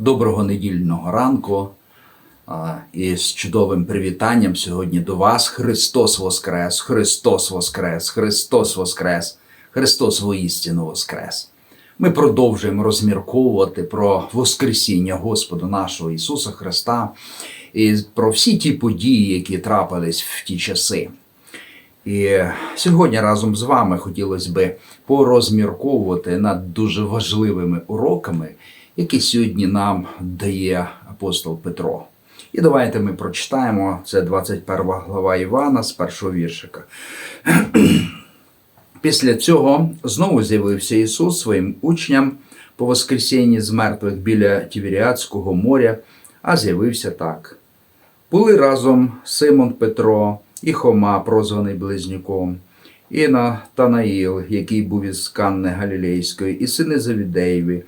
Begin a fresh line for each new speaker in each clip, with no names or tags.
Доброго недільного ранку і з чудовим привітанням сьогодні до вас. Христос Воскрес! Христос Воскрес! Христос Воскрес! Христос воістину Воскрес! Ми продовжуємо розмірковувати про Воскресіння Господа нашого Ісуса Христа і про всі ті події, які трапились в ті часи. І сьогодні разом з вами хотілося би порозмірковувати над дуже важливими уроками, які сьогодні нам дає апостол Петро. І давайте ми прочитаємо це 21 глава Івана з першого віршика. Після цього знову з'явився Ісус своїм учням по воскресінні з мертвих біля Тіверіадського моря, а з'явився так. Були разом Симон Петро і Хома, прозваний Близнюком, і Натанаїл, який був із Канни Галілейської, і сини Завідеєві,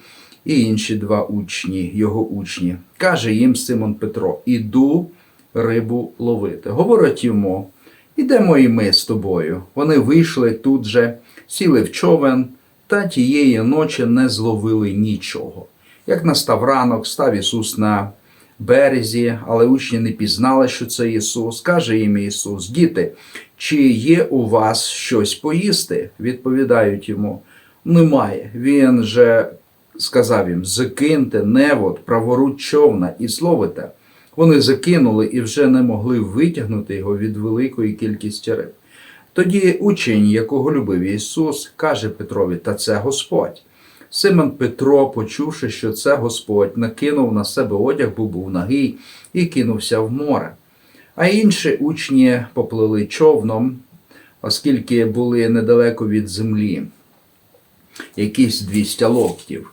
і інші два учні, його учні. Каже їм Симон Петро: Іду рибу ловити. Говорить йому, ідемо і ми з тобою. Вони вийшли тут же, сіли в човен, та тієї ночі не зловили нічого. Як настав ранок, став Ісус на березі, але учні не пізнали, що це Ісус. Каже їм Ісус: Діти, чи є у вас щось поїсти? Відповідають йому: Немає. Він же сказав їм: Закиньте невод, праворуч човна і словите. Вони закинули і вже не могли витягнути його від великої кількості риб. Тоді учень, якого любив Ісус, каже Петрові: Та це Господь. Симон Петро, почувши, що це Господь, накинув на себе одяг, бо був нагий, і кинувся в море. А інші учні поплили човном, оскільки були недалеко від землі, якісь 200 локтів,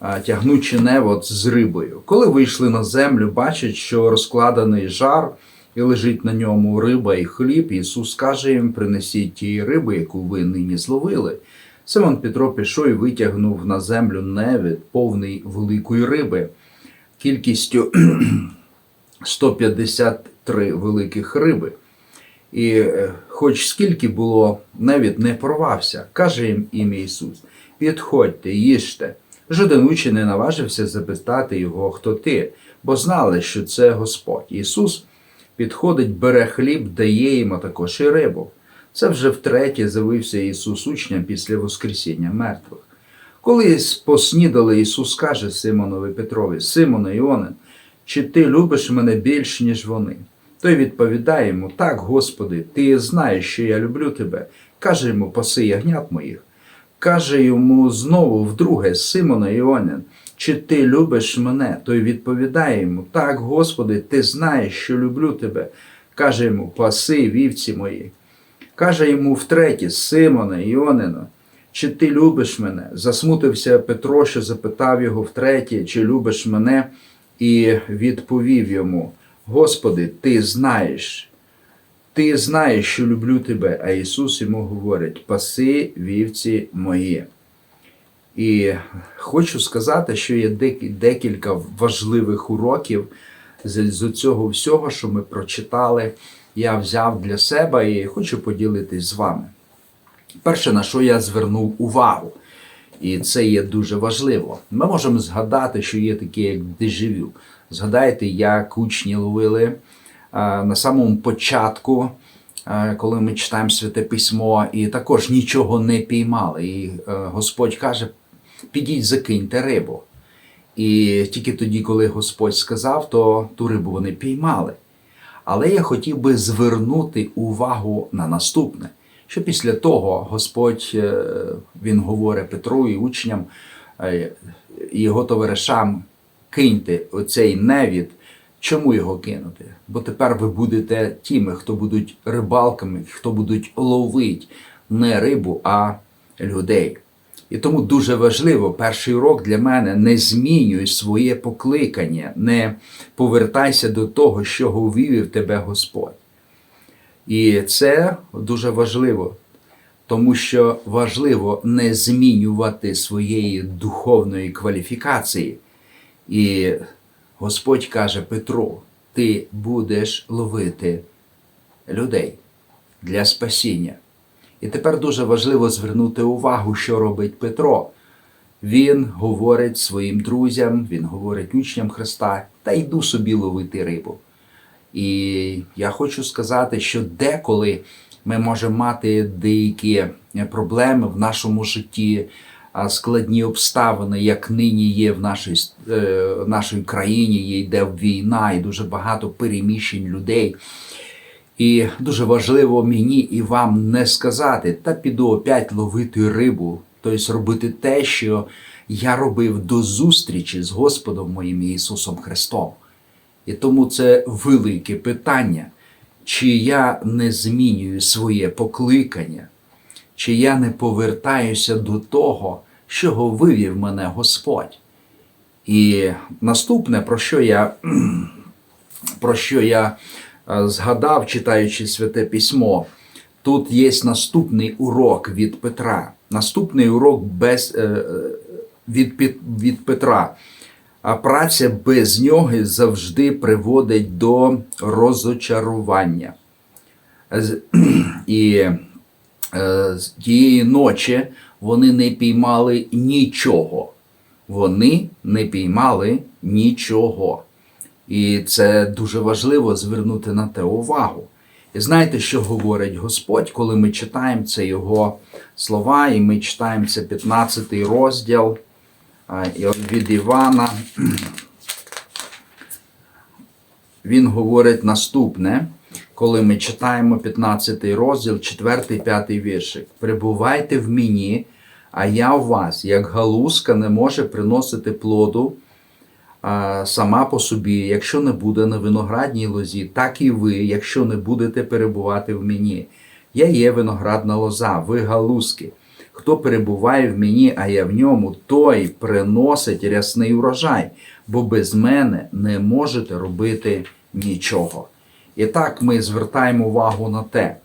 тягнучи невод з рибою. Коли вийшли на землю, бачать, що розкладений жар і лежить на ньому риба і хліб. Ісус каже їм: принесіть тієї риби, яку ви нині зловили. Симон Петро пішов і витягнув на землю невід, повний великої риби, кількістю 153 великих риби. І е, хоч скільки було, невід не порвався, каже їм ім'я Ісус: Підходьте, їжте. Жоден учень не наважився запитати його, хто ти, бо знали, що це Господь. Ісус підходить, бере хліб, дає а також і рибу. Це вже втретє з'явився Ісус учням після Воскресіння мертвих. Коли поснідали, Ісус каже Симонові Петрові, Симоне Іонин, чи ти любиш мене більш, ніж вони? Той відповідає йому, так, Господи, ти знаєш, що я люблю тебе. Каже йому, паси ягнят моїх. Каже йому знову вдруге, Симона Іонин, чи ти любиш мене? Той відповідає йому, так, Господи, ти знаєш, що люблю тебе. Каже йому, паси вівці мої. Каже йому втретє, Симоне, Іонина, чи ти любиш мене? Засмутився Петро, що запитав його втретє, чи любиш мене, і відповів йому: Господи, ти знаєш, ти знаєш, що люблю тебе. А Ісус йому говорить: паси вівці мої. І хочу сказати, що є декілька важливих уроків з цього всього, що ми прочитали я взяв для себе і хочу поділитись з вами. Перше, на що я звернув увагу, і це є дуже важливо. Ми можемо згадати, що є таке, як дежавю. Згадайте, як учні ловили на самому початку, коли ми читаємо святе письмо, і також нічого не піймали. І Господь каже: підіть, закиньте рибу. І тільки тоді, коли Господь сказав, то ту рибу вони піймали. Але я хотів би звернути увагу на наступне, що після того Господь е, Він говорить Петру і учням е, і його товаришам киньте оцей невід. Чому його кинути? Бо тепер ви будете тими, хто будуть рибалками, хто будуть ловити не рибу, а людей. І тому дуже важливо, перший урок для мене не змінюй своє покликання, не повертайся до того, що вивів тебе Господь. І це дуже важливо, тому що важливо не змінювати своєї духовної кваліфікації. І Господь каже Петру: ти будеш ловити людей для спасіння. І тепер дуже важливо звернути увагу, що робить Петро. Він говорить своїм друзям, він говорить учням Христа, та йду собі ловити рибу. І я хочу сказати, що деколи ми можемо мати деякі проблеми в нашому житті, складні обставини, як нині є в нашій, е, в нашій країні, йде війна і дуже багато переміщень людей. І дуже важливо мені і вам не сказати, та піду опять ловити рибу, тобто робити те, що я робив до зустрічі з Господом моїм Ісусом Христом. І тому це велике питання, чи я не змінюю своє покликання, чи я не повертаюся до того, чого вивів мене Господь. І наступне, про що я, про що я е, згадав, читаючи святе письмо, тут є наступний урок від Петра. Наступний урок без, е, е, від, від Петра. А праця без нього завжди приводить до розочарування. І тієї ночі вони не піймали нічого. Вони не піймали нічого. І це дуже важливо звернути на те увагу. І знаєте, що говорить Господь, коли ми читаємо це Його слова, і ми читаємо це 15 розділ від Івана. Він говорить наступне, коли ми читаємо 15 розділ, 4-5 віршик. Прибувайте в мені, а я в вас, як галузка не може приносити плоду а, сама по собі, якщо не буде на виноградній лозі, так і ви, якщо не будете перебувати в мені. Я є виноградна лоза, ви галузки. Хто перебуває в мені, а я в ньому, той приносить рясний урожай, бо без мене не можете робити нічого. І так ми звертаємо увагу на те,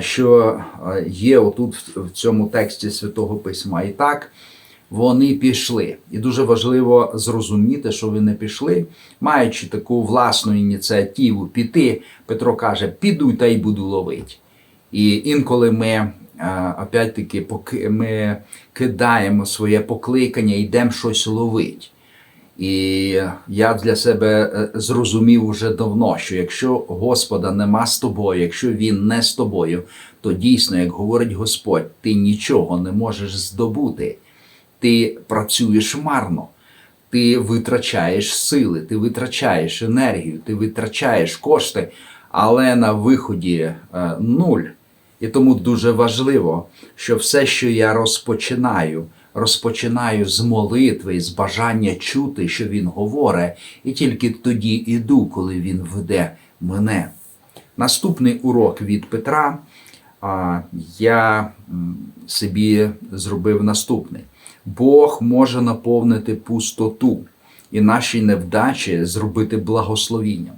що є отут в- в цьому тексті Святого Письма. І так вони пішли. І дуже важливо зрозуміти, що вони пішли, маючи таку власну ініціативу піти. Петро каже: піду та й буду ловити. І інколи ми, е, опять-таки, поки ми кидаємо своє покликання, йдемо щось ловить. І я для себе е, зрозумів уже давно, що якщо Господа нема з тобою, якщо Він не з тобою, то дійсно, як говорить Господь, ти нічого не можеш здобути. Ти працюєш марно, ти витрачаєш сили, ти витрачаєш енергію, ти витрачаєш кошти, але на виході е, нуль. І тому дуже важливо, що все, що я розпочинаю, розпочинаю з молитви, з бажання чути, що він говорить, і тільки тоді іду, коли він веде мене. Наступний урок від Петра я собі зробив наступний: Бог може наповнити пустоту і наші невдачі зробити благословінням.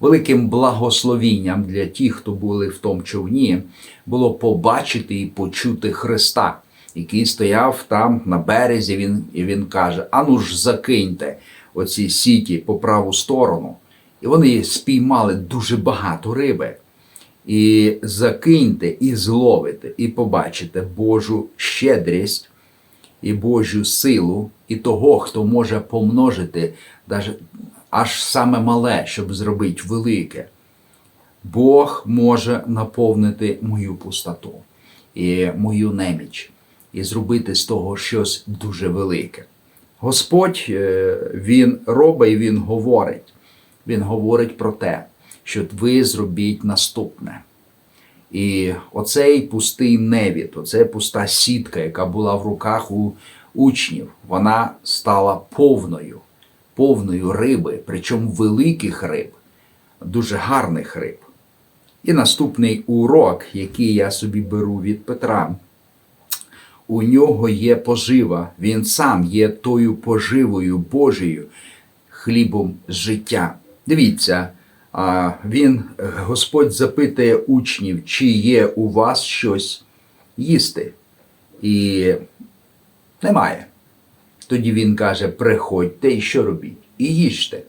Великим благословінням для тих, хто були в тому човні, було побачити і почути Христа, який стояв там на березі. Він, і він каже: Ану ж закиньте оці сіті по праву сторону. І вони спіймали дуже багато риби. І закиньте, і зловите, і побачите Божу щедрість і Божу силу, і того, хто може помножити аж саме мале, щоб зробити велике. Бог може наповнити мою пустоту і мою неміч, і зробити з того щось дуже велике. Господь е, Він робить і Він говорить. Він говорить про те, що ви зробіть наступне. І оцей пустий невід, оця пуста сітка, яка була в руках у учнів, вона стала повною, повною риби, причому великих риб, дуже гарних риб. І наступний урок, який я собі беру від Петра, у нього є пожива, він сам є тою поживою Божою, хлібом життя. Дивіться, він, Господь запитує учнів, чи є у вас щось їсти. І немає. Тоді він каже: приходьте і що робіть? І їжте.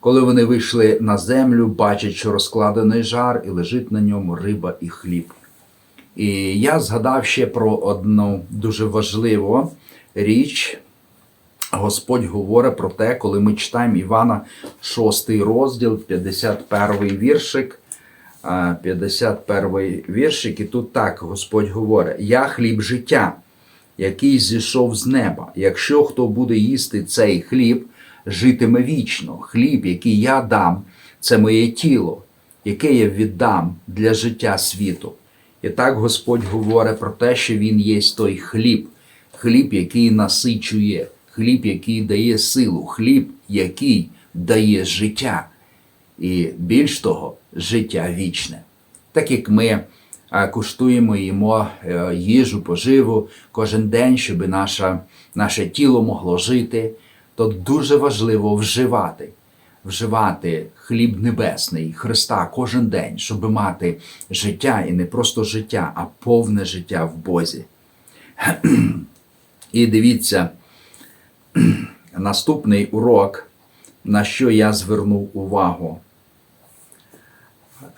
Коли вони вийшли на землю, бачать, що розкладений жар, і лежить на ньому риба і хліб. І я згадав ще про одну дуже важливу річ. Господь говорить про те, коли ми читаємо Івана 6 розділ, 51 віршик. 51 віршик, і тут так Господь говорить: Я хліб життя, який зійшов з неба. Якщо хто буде їсти цей хліб, житиме вічно. Хліб, який я дам, це моє тіло, яке я віддам для життя світу. І так Господь говорить про те, що Він є той хліб, хліб, який насичує, хліб, який дає силу, хліб, який дає життя. І більш того, життя вічне. Так як ми куштуємо їмо е, їжу, поживу кожен день, щоб наша, наше тіло могло жити, то дуже важливо вживати, вживати хліб небесний Христа кожен день, щоб мати життя і не просто життя, а повне життя в Бозі. І дивіться, наступний урок, на що я звернув увагу.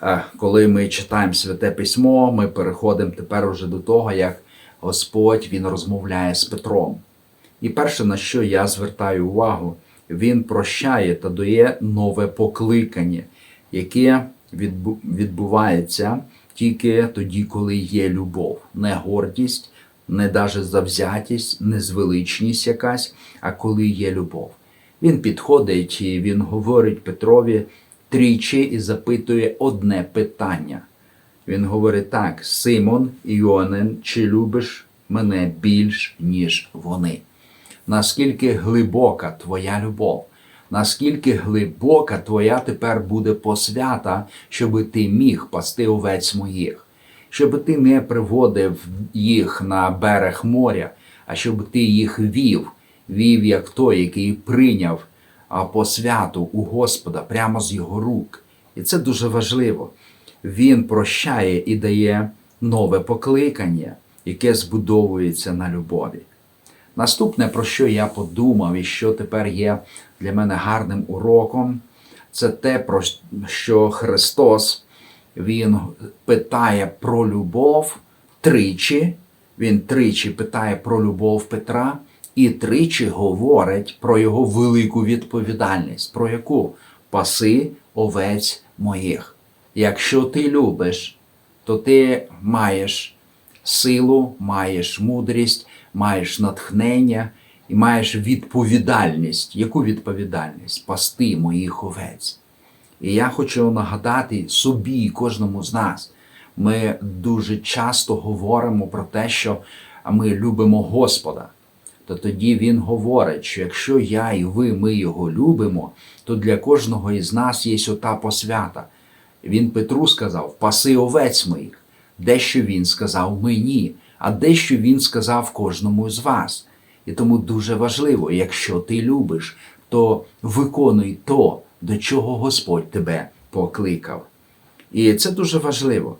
Е, Коли ми читаємо Святе Письмо, ми переходимо тепер уже до того, як Господь Він розмовляє з Петром. І перше, на що я звертаю увагу, він прощає та дає нове покликання, яке відбувається тільки тоді, коли є любов, не гордість, не даже завзятість, не звеличність якась, а коли є любов. Він підходить і він говорить Петрові тричі і запитує одне питання. Він говорить так: Симон Іонин, чи любиш мене більш, ніж вони? Наскільки глибока твоя любов? Наскільки глибока твоя тепер буде посвята, щоб ти міг пасти овець моїх, щоб ти не приводив їх на берег моря, а щоб ти їх вів, вів як той, який прийняв посвяту у Господа прямо з його рук. І це дуже важливо. Він прощає і дає нове покликання, яке збудовується на любові. Наступне, про що я подумав, і що тепер є для мене гарним уроком, це те, про що Христос Він питає про любов тричі. Він тричі питає про любов Петра і тричі говорить про його велику відповідальність, про яку паси овець моїх. Якщо ти любиш, то ти маєш силу, маєш мудрість, маєш натхнення і маєш відповідальність. Яку відповідальність? Пасти моїх овець. І я хочу нагадати собі і кожному з нас. Ми дуже часто говоримо про те, що ми любимо Господа. То тоді Він говорить, що якщо я і ви, ми його любимо, то для кожного із нас є ота посвята. Він Петру сказав: паси овець моїх. Дещо він сказав мені, а дещо він сказав кожному з вас. І тому дуже важливо, якщо ти любиш, то виконуй то, до чого Господь тебе покликав. І це дуже важливо.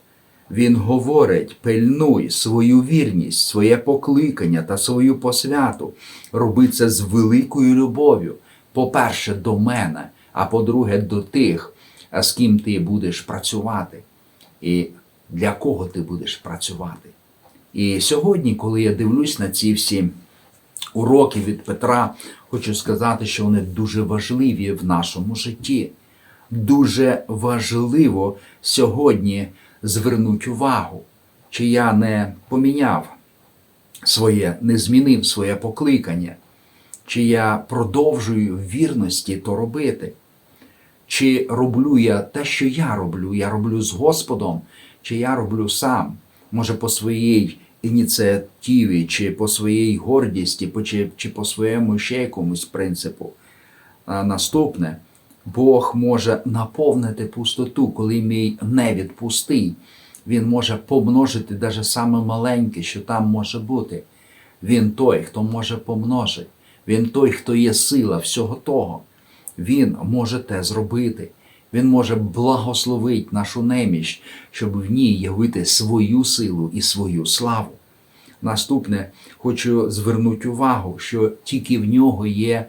Він говорить: пильнуй свою вірність, своє покликання та свою посвяту. Роби це з великою любов'ю. По-перше, до мене, а по-друге, до тих, з ким ти будеш працювати. І для кого ти будеш працювати. І сьогодні, коли я дивлюсь на ці всі уроки від Петра, хочу сказати, що вони дуже важливі в нашому житті. Дуже важливо сьогодні звернути увагу, чи я не поміняв своє, не змінив своє покликання, чи я продовжую вірності то робити, чи роблю я те, що я роблю, я роблю з Господом, чи я роблю сам, може по своїй ініціативі, чи по своїй гордісті, чи, чи по своєму ще якомусь принципу. А наступне, Бог може наповнити пустоту, коли мій невід пустий. Він може помножити навіть саме маленьке, що там може бути. Він той, хто може помножити. Він той, хто є сила всього того. Він може те зробити. Він може благословити нашу неміч, щоб в ній явити свою силу і свою славу. Наступне хочу звернути увагу, що тільки в нього є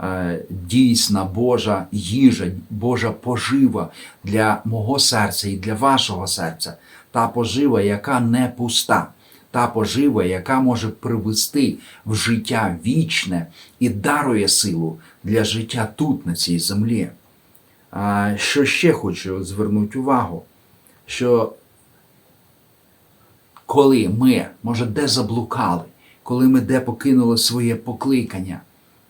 е, дійсна Божа їжа, Божа пожива для мого серця і для вашого серця. Та пожива, яка не пуста, та пожива, яка може привести в життя вічне і дарує силу для життя тут, на цій землі. Що ще хочу звернути увагу, що коли ми, може, де заблукали, коли ми де покинули своє покликання,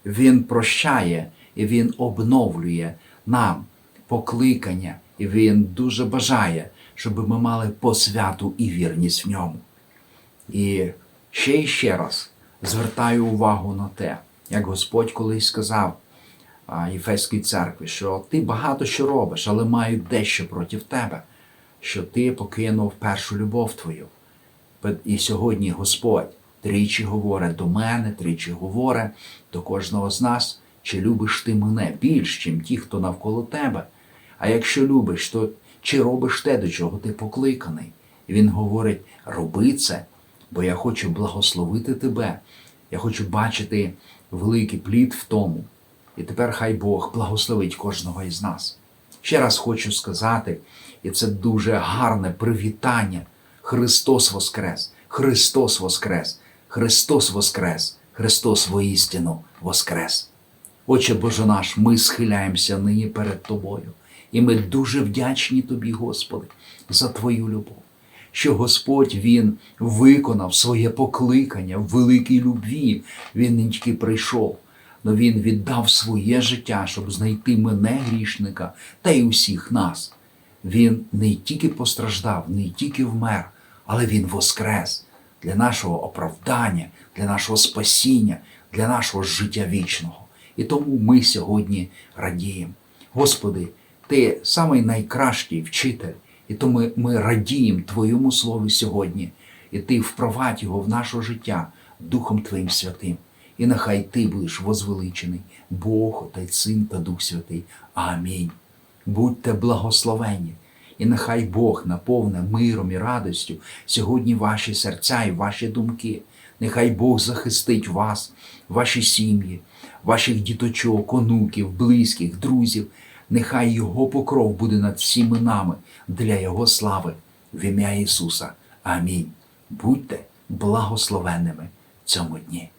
Він прощає і Він обновлює нам покликання, і Він дуже бажає, щоб ми мали посвяту і вірність в ньому. І ще і ще раз звертаю увагу на те, як Господь колись сказав а, Єфеській церкві, що ти багато що робиш, але маю дещо проти тебе, що ти покинув першу любов твою. І сьогодні Господь тричі говорить до мене, тричі говорить до кожного з нас, чи любиш ти мене більш, чим ті, хто навколо тебе. А якщо любиш, то чи робиш те, до чого ти покликаний? І він говорить: роби це, бо я хочу благословити тебе. Я хочу бачити великий плід в тому. І тепер хай Бог благословить кожного із нас. Ще раз хочу сказати, і це дуже гарне привітання. Христос Воскрес! Христос Воскрес! Христос Воскрес! Христос воістину Воскрес! Отче Боже наш, ми схиляємося нині перед Тобою. І ми дуже вдячні Тобі, Господи, за Твою любов, що Господь Він виконав своє покликання в великій любві. Він не тільки прийшов, але Він віддав своє життя, щоб знайти мене, грішника, та й усіх нас. Він не тільки постраждав, не тільки вмер, але Він воскрес для нашого оправдання, для нашого спасіння, для нашого життя вічного. І тому ми сьогодні радіємо. Господи, Ти самий найкращий вчитель, і тому ми, радіємо Твоєму Слові сьогодні, і Ти впровадь його в наше життя Духом Твоїм Святим. І нехай Ти будеш возвеличений, Бог, Отець, Син та Дух Святий. Амінь. Будьте благословені, і нехай Бог наповне миром і радістю сьогодні ваші серця і ваші думки. Нехай Бог захистить вас, ваші сім'ї, ваших діточок, онуків, близьких, друзів. Нехай Його покров буде над всіми нами для Його слави в ім'я Ісуса. Амінь. Будьте благословенними цьому дні.